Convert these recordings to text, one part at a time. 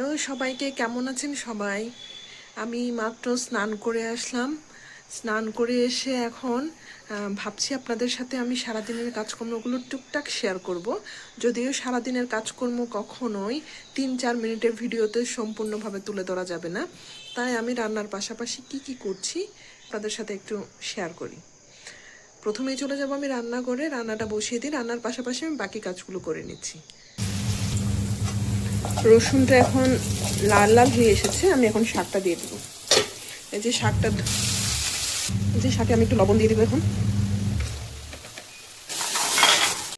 Hello সবাইকে কেমন আছেন সবাই? আমি মাত্র স্নান করে আসলাম। স্নান করে এসে এখন ভাবছি আপনাদের সাথে আমি সারাদিনের কাজকর্মগুলো টুকটাক শেয়ার করব। যদিও সারাদিনের কাজকর্ম কখনোই তিন চার মিনিটের ভিডিওতে সম্পূর্ণভাবে তুলে ধরা যাবে না। তাই আমি রান্নার পাশাপাশি কি কি করছি আপনাদের সাথে একটু শেয়ার করি। প্রথমেই চলে যাব আমি রান্না করে রান্নাটা বসিয়ে দিই। রান্নার পাশাপাশি আমি বাকি কাজগুলো করে নিচ্ছি। রসুনটা এখন লাল লাল হয়ে এসেছে, আমি এখন শাকটা দিয়ে দেবো। এই যে শাকটা এই যে শাকে আমি একটু লবণ দিয়ে দেবো এখন।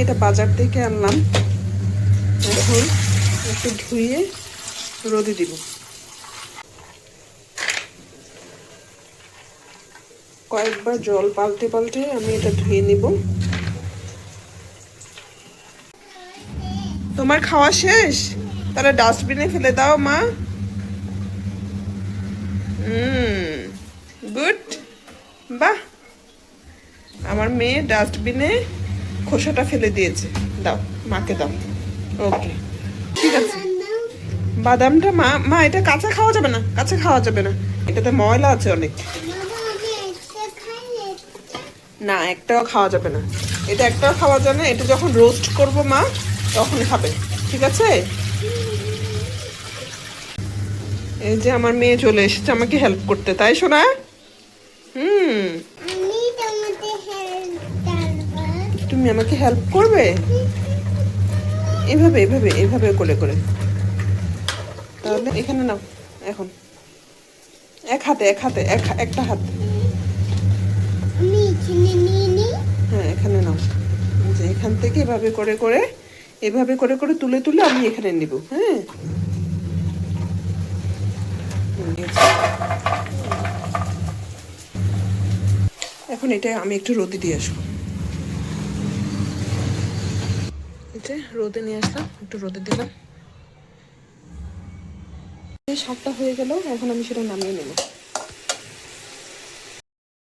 এটা বাজার থেকে আনলাম। এখন একটু ধুয়ে রোদে দিব। কয়েকবার জল পাল্টে পাল্টে আমি এটা ধুয়ে নিব। তোমার খাওয়া শেষ? তাহলে ডাস্টবিনে ফেলে দাও, মা। গুড। বাহ। আমার মেয়ে ডাস্টবিনে খোসাটা ফেলে দিয়েছে। দাও, মাকে দাও। ওকে, ঠিক আছে। বাদামটা, মা মা, এটা কাঁচা খাওয়া যাবে না, কাঁচা খাওয়া যাবে না। এটাতে ময়লা আছে অনেক। না, একটাও খাওয়া যাবে না। এটা একটাও খাওয়া যাবে না, এটা যখন রোস্ট করব মা তখন খাবে, ঠিক আছে? এই যে আমার মেয়ে চলে এসেছে, আমাকে হেল্প করতে। তাই শোনা হুম। তুমি আমাকে হেল্প করবে? এভাবে এভাবে এভাবে করে করে। তাহলে এখানে নাও, এখন। এক হাতে এক হাতে, এক একটা হাত। হ্যাঁ এখানে নাও। যে এখান থেকে এভাবে করে করে, এভাবে করে করে তুলে তুলে আমি এখানে নিব হ্যাঁ? এখন এটা আমি একটু রোদে দিয়ে আসব। রোদে নিয়ে আসলাম, একটু রোদে দিলাম। শাকটা হয়ে গেল, এখন আমি সেটা নামিয়ে নেব।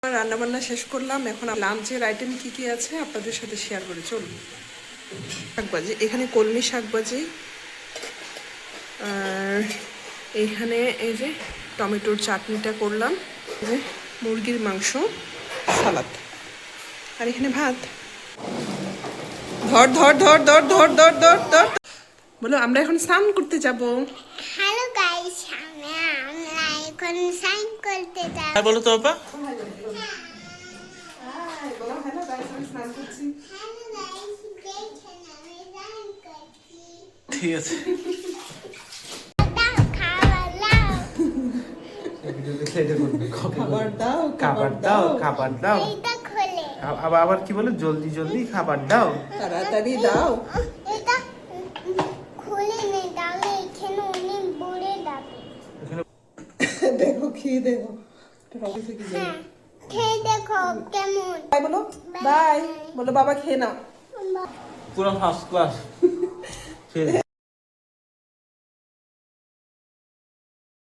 রান্না বান্না শেষ করলাম, এখন লাঞ্চের আইটেম কি কি আছে আপনাদের সাথে শেয়ার করে চলুন। শাকবাজি, এখানে কলমি শাকবাজি, আর এখানে এই যে টমেটোর চাটনিটা করলাম যে মুরগির মাংস সালাদ। আর এখানে ভাত। ধর ধর ধর ধর ধর ধর ধর ধর। বলো আমরা এখন স্নান করতে যাব। হ্যালো গাইস আমরা আমরা এখন সাইন করতে যাব। আর বলো তো বাবা হ্যালো গাইস দেখেন আমি সাইন করছি। ঠিক আছে। খাবার দাও খাবার দাও খাবার দাও। আবার আবার কি বলে? জলদি জলদি খাবার দাও। তাড়াতাড়ি দাও। দেখো খেয়ে দেখো। হ্যাঁ খেয়ে দেখো কেমন। বাই বলো। বাই। বলো বাবা খেয়ে নাও। পুরো ফার্স্ট ক্লাস